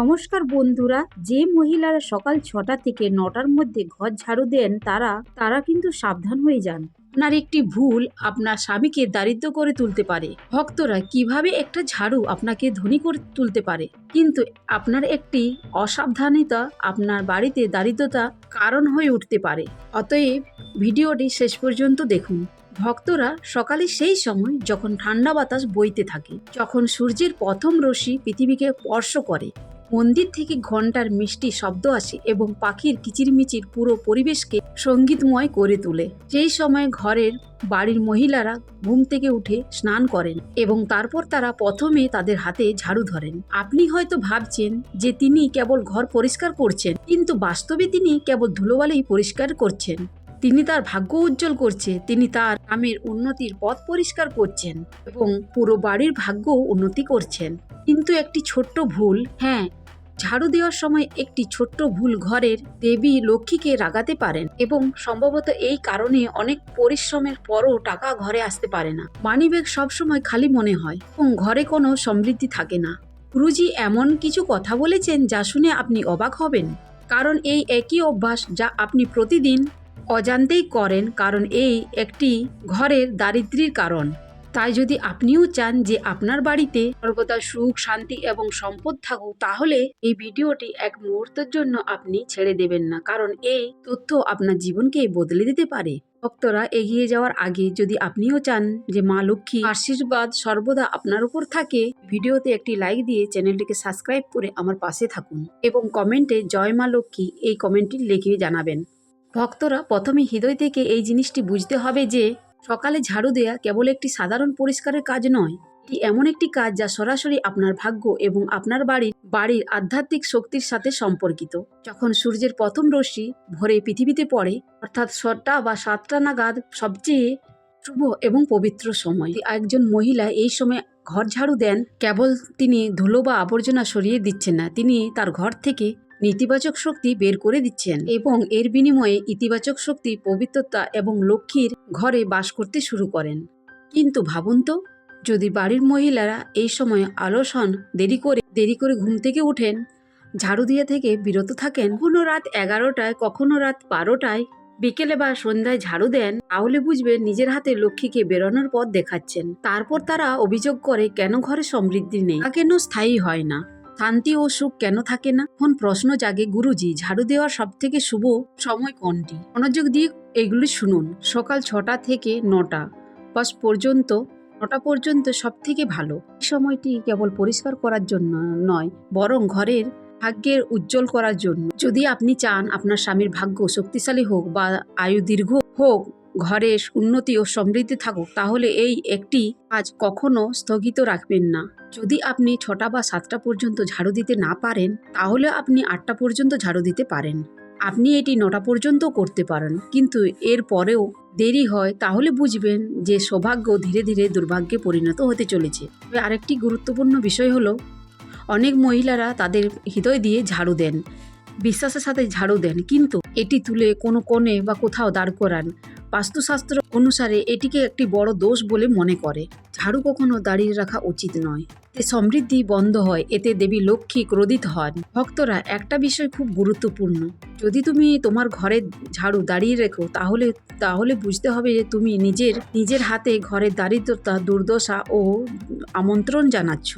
নমস্কার বন্ধুরা, যে মহিলারা সকাল ছটা থেকে নটার মধ্যে ঘর ঝাড়ু দেন, তারা তারা কিন্তু সাবধান হয়ে যান। আপনার একটি ভুল আপনার স্বামীকে দারিদ্র করে তুলতে পারে। ভক্তরা কীভাবে একটা ঝাড়ু আপনাকে ধনী করে তুলতে পারে? কিন্তু আপনার একটি অসাবধানতা আপনার বাড়িতে দারিদ্রতা কারণ হয়ে উঠতে পারে। অতএব ভিডিওটি শেষ পর্যন্ত দেখুন। ভক্তরা সকালে সেই সময় যখন ঠান্ডা বাতাস বইতে থাকে, যখন সূর্যের প্রথম রশ্মি পৃথিবীকে স্পর্শ করে মন্দির থেকে ঘণ্টার মিষ্টি শব্দ আসে এবং পাখির কিচিরমিচির পুরো পরিবেশকে সঙ্গীতময় করে তোলে। সেই সময় ঘরের বাড়ির মহিলারা ঘুম থেকে উঠে স্নান করেন এবং তারপর তারা প্রথমে তাদের হাতে ঝাড়ু ধরেন। আপনি হয়তো ভাবছেন যে তিনি কেবল ঘর পরিষ্কার করছেন, কিন্তু বাস্তবে তিনি কেবল ধুলোবালি পরিষ্কার করছেন। তিনি তার ভাগ্য উজ্জ্বল করছে, তিনি তার গ্রামের উন্নতির পথ পরিষ্কার করছেন এবং পুরো বাড়ির ভাগ্য উন্নতি করছেন। কিন্তু একটি ছোট্ট ভুল হ্যাঁ। ঝাড়ু দেওয়ার সময় একটি ছোট্ট ভুল ঘরের দেবী লক্ষ্মীকে রাগাতে পারেন এবং সম্ভবত এই কারণে অনেক পরিশ্রমের পরও টাকা ঘরে আসতে পারে না। মানিব্যাগ সবসময় খালি মনে হয় এবং ঘরে কোনো সমৃদ্ধি থাকে না। গুরুজি এমন কিছু কথা বলেছেন যা শুনে আপনি অবাক হবেন। কারণ এই একই অভ্যাস যা আপনি প্রতিদিন অজান্তেই করেন, কারণ এই একটি ঘরের দারিদ্র্যের কারণ। তাই যদি আপনিও চান যে আপনার বাড়িতে সর্বদা সুখ, শান্তি এবং সম্পদ থাকুক, তাহলে এই ভিডিওটি এক মুহূর্তের জন্য আপনি ছেড়ে দেবেন না, কারণ এই তথ্য আপনার জীবনকে বদলে দিতে পারে। ভক্তরা এগিয়ে যাওয়ার আগে যদি আপনিও চান যে মা লক্ষ্মী আশীর্বাদ সর্বদা আপনার উপর থাকে, ভিডিওতে একটি লাইক দিয়ে চ্যানেলটিকে সাবস্ক্রাইব করে আমার পাশে থাকুন এবং কমেন্টে জয় মা লক্ষ্মী এই কমেন্টটি লিখে জানাবেন। ভক্তরা প্রথমে হৃদয় থেকে এই জিনিসটি বুঝতে হবে যে সকালে ঝাড়ু দেয়া কেবল একটি সাধারণ পরিষ্কারের কাজ নয়, এটি এমন একটি কাজ যা সরাসরি আপনার ভাগ্য এবং আপনার বাড়ির বাড়ির আধ্যাত্মিক শক্তির সাথে সম্পর্কিত। যখন সূর্যের প্রথম রশ্মি ভোরে পৃথিবীতে পড়ে, অর্থাৎ ছটা বা সাতটা নাগাদ সবচেয়ে শুভ এবং পবিত্র সময়। একজন মহিলা এই সময় ঘর ঝাড়ু দেন, কেবল তিনি ধুলো বা আবর্জনা সরিয়ে দিচ্ছেন না, তিনি তার ঘর থেকে নেতিবাচক শক্তি বের করে দিচ্ছেন এবং এর বিনিময়ে ইতিবাচক শক্তি, পবিত্রতা এবং লক্ষ্মীর ঘরে বাস করতে শুরু করেন। কিন্তু ভাবুন তো, যদি বাড়ির মহিলারা এই সময় আলস হন দেরি করে দেরি করে ঘুম থেকে উঠেন ঝাড়ু দিয়ে থেকে বিরত থাকেন, কখনো রাত এগারোটায়, কখনো রাত বারোটায়, বিকেলে বা সন্ধ্যায় ঝাড়ু দেন, তাহলে বুঝবে নিজের হাতে লক্ষ্মীকে বেরোনোর পথ দেখাচ্ছেন। তারপর তারা অভিযোগ করে কেন ঘরে সমৃদ্ধি নেই? তা কেন স্থায়ী হয় না? শান্তি ও সুখ কেন থাকে না? এখন প্রশ্ন জাগে, গুরুজি, ঝাড়ু দেওয়ার সব থেকে শুভ সময় কোনটি? মনোযোগ দিয়ে এগুলি শুনুন। সকাল ছটা থেকে নটা বাস পর্যন্ত, নটা পর্যন্ত সব থেকে ভালো। এই সময়টি কেবল পরিষ্কার করার জন্য নয়, বরং ঘরের ভাগ্যের উজ্জ্বল করার জন্য। যদি আপনি চান আপনার স্বামীর ভাগ্য শক্তিশালী হোক বা আয়ু দীর্ঘ হোক ঘরে উন্নতি ও সমৃদ্ধি থাকুক, তাহলে এই একটি কাজ কখনো স্থগিত রাখবেন না। যদি আপনি ছটা বা সাতটা পর্যন্ত ঝাড়ু দিতে না পারেন, তাহলে আপনি আটটা পর্যন্ত ঝাড়ু দিতে পারেন। আপনি এটি নটা পর্যন্ত করতে পারেন, কিন্তু এর পরেও দেরি হয়, তাহলে বুঝবেন যে সৌভাগ্য ধীরে ধীরে দুর্ভাগ্যে পরিণত হতে চলেছে। আরেকটি গুরুত্বপূর্ণ বিষয় হলো, অনেক মহিলারা তাদের হৃদয় দিয়ে ঝাড়ু দেন, বিশ্বাসের সাথে ঝাড়ু দেন, কিন্তু এটি তুলে কোনো কোণে বা কোথাও দাঁড় করান। বাস্তুশাস্ত্র অনুসারে এটিকে একটি বড় দোষ বলে মনে করে। ঝাড়ু কখনো দাঁড়িয়ে রাখা উচিত নয়। এতে সমৃদ্ধি বন্ধ হয়, এতে দেবী লক্ষ্মী ক্রোধিত হন। ভক্তরা একটা বিষয় খুব গুরুত্বপূর্ণ। যদি তুমি তোমার ঘরে ঝাড়ু দাঁড়িয়ে রেখো, তাহলে তাহলে বুঝতে হবে যে তুমি নিজের নিজের হাতে ঘরের দারিদ্রতা, দুর্দশা ও আমন্ত্রণ জানাচ্ছ।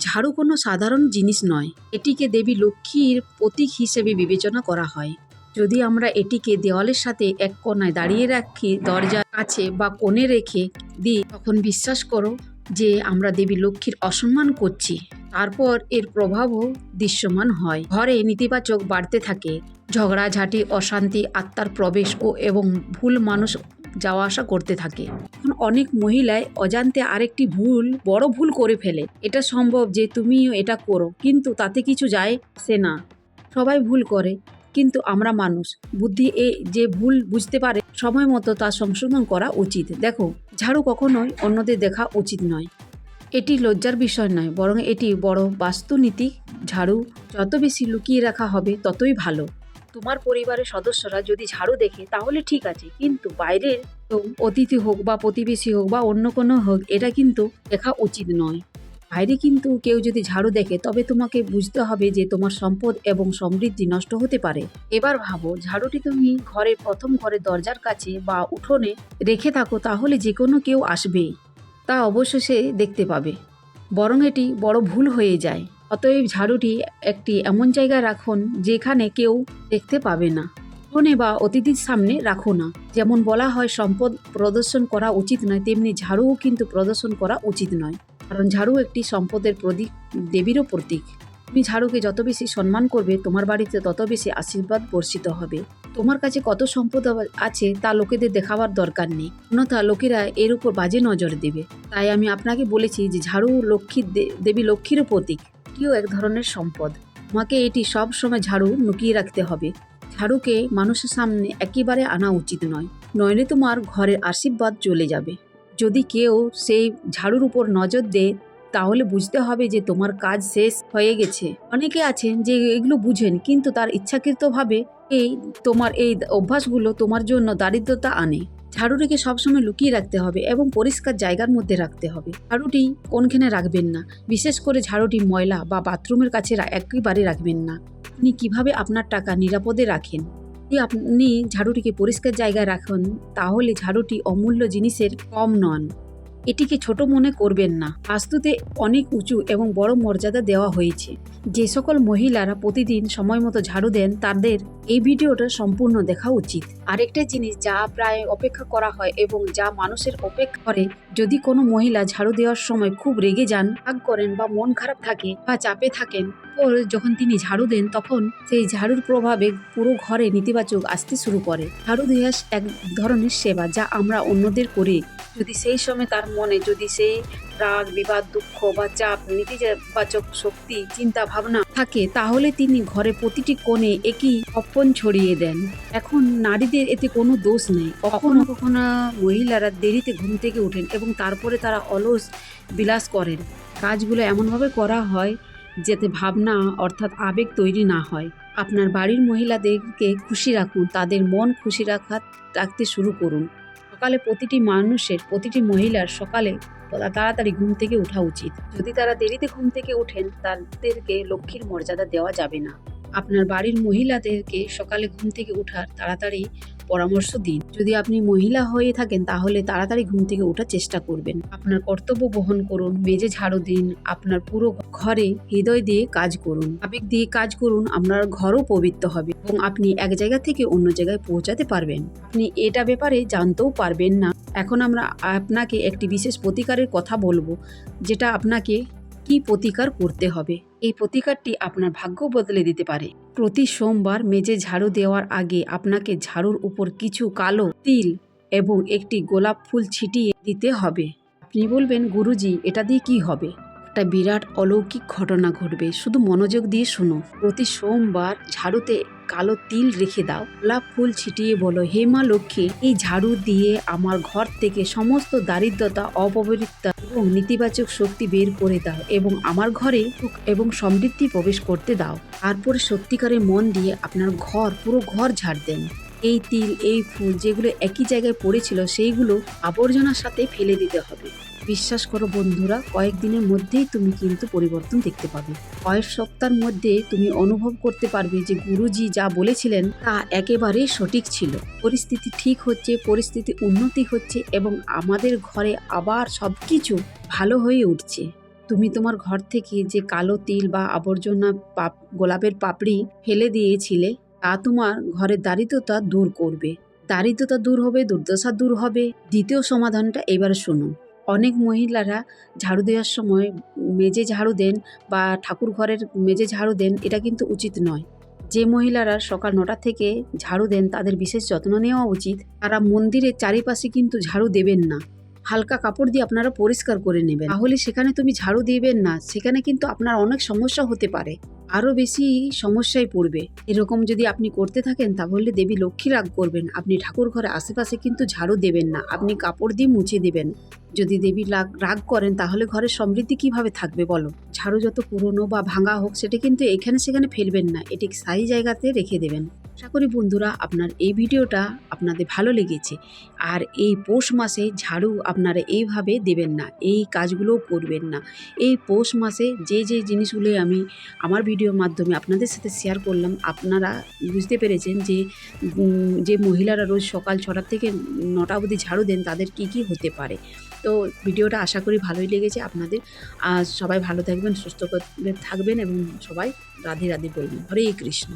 ঝাড়ু কোনো সাধারণ জিনিস নয়। এটিকে দেবী লক্ষ্মীর প্রতীক হিসেবে বিবেচনা করা হয়। যদি আমরা এটিকে দেওয়ালের সাথে এক কোনায় দাঁড়িয়ে রাখি, দরজার কাছে বা কোণে রেখে দিই, তখন বিশ্বাস করো যে আমরা দেবী লক্ষ্মীর অসম্মান করছি। তারপর এর প্রভাবও দৃশ্যমান হয়। ঘরে নেতিবাচক বাড়তে থাকে। ঝগড়াঝাঁটি, অশান্তি, আত্মার প্রবেশ ও এবং ভুল মানুষ যাওয়া আসা করতে থাকে। এখন অনেক মহিলায় অজান্তে আরেকটি ভুল, বড় ভুল করে ফেলে। এটা সম্ভব যে তুমিও এটা করো, কিন্তু তাতে কিছু যায় সে না। সবাই ভুল করে। কিন্তু আমরা মানুষ। বুদ্ধি এ যে ভুল বুঝতে পারে, সময় মতো তা সংশোধন করা উচিত। দেখো, ঝাড়ু কখনোই অন্যদের দেখা উচিত নয়। এটি লজ্জার বিষয় নয়, বরং এটি বড় বাস্তুনীতি। ঝাড়ু যত বেশি লুকিয়ে রাখা হবে, ততই ভালো। তোমার পরিবারের সদস্যরা যদি ঝাড়ু দেখে, তাহলে ঠিক আছে, কিন্তু বাইরের অতিথি হোক বা প্রতিবেশী হোক বা অন্য কোনো হোক, এটা কিন্তু দেখা উচিত নয়। বাইরে কিন্তু কেউ যদি ঝাড়ু দেখে, তবে তোমাকে বুঝতে হবে যে তোমার সম্পদ এবং সমৃদ্ধি নষ্ট হতে পারে। এবার ভাবো, ঝাড়ুটি তুমি ঘরের প্রথম ঘরের দরজার কাছে বা উঠোনে রেখে থাকো, তাহলে যে কোনো কেউ আসবেই। তা অবশ্য সে দেখতে পাবে। বরং এটি বড় ভুল হয়ে যায়। অতএব ঝাড়ুটি একটি এমন জায়গায় রাখুন, যেখানে কেউ দেখতে পাবে না। ফোনে বা অতিথির সামনে রাখো না। যেমন বলা হয়, সম্পদ প্রদর্শন করা উচিত নয়, তেমনি ঝাড়ুও কিন্তু প্রদর্শন করা উচিত নয়। কারণ ঝাড়ু একটি সম্পদের প্রতীক দেবীরও প্রতীক। তুমি ঝাড়ুকে যত বেশি সম্মান করবে, তোমার বাড়িতে তত বেশি আশীর্বাদ বর্ষিত হবে। তোমার কাছে কত সম্পদ আছে, তা লোকেদের দেখাবার দরকার নেই। অন্যথা লোকেরা এর উপর বাজে নজর দেবে। তাই আমি আপনাকে বলেছি যে ঝাড়ু লক্ষ্মীর দে- দেবী লক্ষ্মীরও প্রতীক। এটিও এক ধরনের সম্পদ। তোমাকে এটি সব সময় ঝাড়ু লুকিয়ে রাখতে হবে। ঝাড়ুকে মানুষের সামনে একেবারে আনা উচিত নয়। নইলে তোমার ঘরের আশীর্বাদ চলে যাবে। যদি কেউ সেই ঝাড়ুর উপর নজর দেয়, তাহলে বুঝতে হবে যে তোমার কাজ শেষ হয়ে গেছে। অনেকে আছেন যে এগুলো বুঝেন, কিন্তু তার ইচ্ছাকৃতভাবে এই তোমার এই অভ্যাসগুলো তোমার জন্য দারিদ্রতা আনে। ঝাড়ুটিকে সবসময় লুকিয়ে রাখতে হবে এবং পরিষ্কার জায়গার মধ্যে রাখতে হবে। ঝাড়ুটি কোনখানে রাখবেন না, বিশেষ করে ঝাড়ুটি ময়লা বা বাথরুমের কাছে একেবারে রাখবেন না। আপনি কীভাবে আপনার টাকা নিরাপদে রাখেন? যদি আপনি ঝাড়ুটিকে পরিষ্কার জায়গায় রাখেন তাহলে ঝাড়ুটি অমূল্য জিনিসের কম নন। এটিকে ছোট মনে করবেন না। বাস্তুতে অনেক উঁচু এবং বড় মর্যাদা দেওয়া হয়েছে। যে সকল মহিলারা প্রতিদিন সময় মতো ঝাড়ু দেন, তাদের এই ভিডিওটা সম্পূর্ণ দেখা উচিত। আরেকটা জিনিস যা প্রায় অপেক্ষা করা হয় এবং যা মানুষের অপেক্ষা করে, যদি কোনো মহিলা ঝাড়ু দেওয়ার সময় খুব রেগে যান, রাগ করেন বা মন খারাপ থাকে বা চাপে থাকেন, পর যখন তিনি ঝাড়ু দেন, তখন সেই ঝাড়ুর প্রভাবে পুরো ঘরে নেতিবাচক আসতে শুরু করে। ঝাড়ু দেওয়া এক ধরনের সেবা যা আমরা অন্যদের করি। যদি সেই সময় তার মনে যদি সেই রাগ, বিবাদ, দুঃখ বা চাপ, নেতিবাচক শক্তি, চিন্তা, ভাবনা থাকে, তাহলে তিনি ঘরে প্রতিটি কোণে একই অপন ছড়িয়ে দেন। এখন নারীদের এতে কোনো দোষ নেই। কখনো কখনো মহিলারা দেরিতে ঘুম থেকে ওঠেন এবং তারপরে তারা অলস বিলাস করেন। কাজগুলো এমনভাবে করা হয় যাতে ভাবনা অর্থাৎ আবেগ তৈরি না হয়। আপনার বাড়ির মহিলাদেরকে খুশি রাখুন, তাদের মন খুশি রাখা, রাখতে শুরু করুন। সকালে প্রতিটি মানুষের, প্রতিটি মহিলার সকালে তাড়াতাড়ি ঘুম থেকে ওঠা উচিত। যদি তারা দেরিতে ঘুম থেকে ওঠেন, তাদেরকে লক্ষ্মীর মর্যাদা দেওয়া যাবে না। আপনার বাড়ির মহিলাদেরকে সকালে ঘুম থেকে ওঠার তাড়াতাড়ি পরামর্শ দিন। যদি আপনি মহিলা হয়ে থাকেন, তাহলে তাড়াতাড়ি ঘুম থেকে ওঠার চেষ্টা করবেন। আপনার কর্তব্য বহন করুন মেজে ঝাড়ু দিন, আপনার পুরো ঘরে হৃদয় দিয়ে কাজ করুন। আবেগ দিয়ে কাজ করুন, আপনার ঘরও পবিত্র হবে এবং আপনি এক জায়গা থেকে অন্য জায়গায় পৌঁছাতে পারবেন। আপনি এটা ব্যাপারে জানতেও পারবেন না। এখন আমরা আপনাকে একটি বিশেষ প্রতিকারের কথা বলব, যেটা আপনাকে কি প্রতিকার করতে হবে? এই প্রতিকারটি আপনার ভাগ্য বদলে দিতে পারে। প্রতি সোমবার মেজে ঝাড়ু দেওয়ার আগে আপনাকে ঝাড়ুর উপর কিছু কালো তিল এবং একটি গোলাপ ফুল ছিটিয়ে দিতে হবে। আপনি বলবেন, গুরুজি, এটা দিয়ে কি হবে? একটা বিরাট অলৌকিক ঘটনা ঘটবে। শুধু মনোযোগ দিয়ে শুনো প্রতি সোমবার ঝাড়ুতে কালো তিল রেখে দাও। গোলাপ ফুল ছিটিয়ে বলো, হে মা লক্ষ্মী, এই ঝাড়ু দিয়ে আমার ঘর থেকে সমস্ত দারিদ্রতা, অপবিত্রতা এবং নেতিবাচক শক্তি বের করে দাও এবং আমার ঘরে সুখ এবং সমৃদ্ধি প্রবেশ করতে দাও। তারপরে সত্যিকারের মন দিয়ে আপনার ঘর, পুরো ঘর ঝাড় দেন। এই তিল, এই ফুল যেগুলো একই জায়গায় পড়েছিল, সেইগুলো আবর্জনার সাথে ফেলে দিতে হবে। বিশ্বাস করো বন্ধুরা, কয়েকদিনের মধ্যেই তুমি কিন্তু পরিবর্তন দেখতে পাবে। কয়েক সপ্তাহের মধ্যে তুমি অনুভব করতে পারবে যে গুরুজি যা বলেছিলেন তা একেবারে সঠিক ছিল। পরিস্থিতি ঠিক হচ্ছে, পরিস্থিতি উন্নতি হচ্ছে এবং আমাদের ঘরে আবার সব কিছু ভালো হয়ে উঠছে। তুমি তোমার ঘর থেকে যে কালো তিল বা আবর্জনা পাপ, গোলাপের পাপড়ি ফেলে দিয়েছিলে, তা তোমার ঘরের দারিদ্রতা দূর করবে। দারিদ্রতা দূর হবে, দুর্দশা দূর হবে। দ্বিতীয় সমাধানটা এবারে শুনুন। অনেক মহিলারা ঝাড়ু দেওয়ার সময় মেজে ঝাড়ু দেন বা ঠাকুর ঘরের মেজে ঝাড়ু দেন, এটা কিন্তু উচিত নয়। যে মহিলারা সকাল নটা থেকে ঝাড়ু দেন, তাদের বিশেষ যত্ন নেওয়া উচিত। তারা মন্দিরের চারিপাশে কিন্তু ঝাড়ু দেবেন না। হালকা কাপড় দিয়ে আপনারা পরিষ্কার করে নেবেন। তাহলে সেখানে তুমি ঝাড়ু দিবেন না, সেখানে কিন্তু আপনার অনেক সমস্যা হতে পারে। আরও বেশি সমস্যায় পড়বে। এরকম যদি আপনি করতে থাকেন, তাহলে দেবী লক্ষ্মী রাগ করবেন। আপনি ঠাকুর ঘরে আশেপাশে কিন্তু ঝাড়ু দেবেন না। আপনি কাপড় দিয়ে মুছে দেবেন। যদি দেবী রাগ রাগ করেন, তাহলে ঘরের সমৃদ্ধি কীভাবে থাকবে বলো? ঝাড়ু যত পুরনো বা ভাঙা হোক, সেটা কিন্তু এখানে সেখানে ফেলবেন না। এটি স্থায়ী জায়গাতে রেখে দেবেন। আশা করি বন্ধুরা আপনার এই ভিডিওটা আপনাদের ভালো লেগেছে। আর এই পৌষ মাসে ঝাড়ু আপনারা এইভাবে দেবেন না, এই কাজগুলো করবেন না। এই পৌষ মাসে যে যে জিনিসগুলো আমি আমার ভিডিওর মাধ্যমে আপনাদের সাথে শেয়ার করলাম, আপনারা বুঝতে পেরেছেন যে যে মহিলারা রোজ সকাল ছটার থেকে নটা অবধি ঝাড়ু দেন, তাদের কি কি হতে পারে? তো ভিডিওটা আশা করি ভালোই লেগেছে আপনাদের। সবাই ভালো থাকবেন, সুস্থ থাকবেন এবং সবাই রাধে রাধে বলবেন। হরে কৃষ্ণ।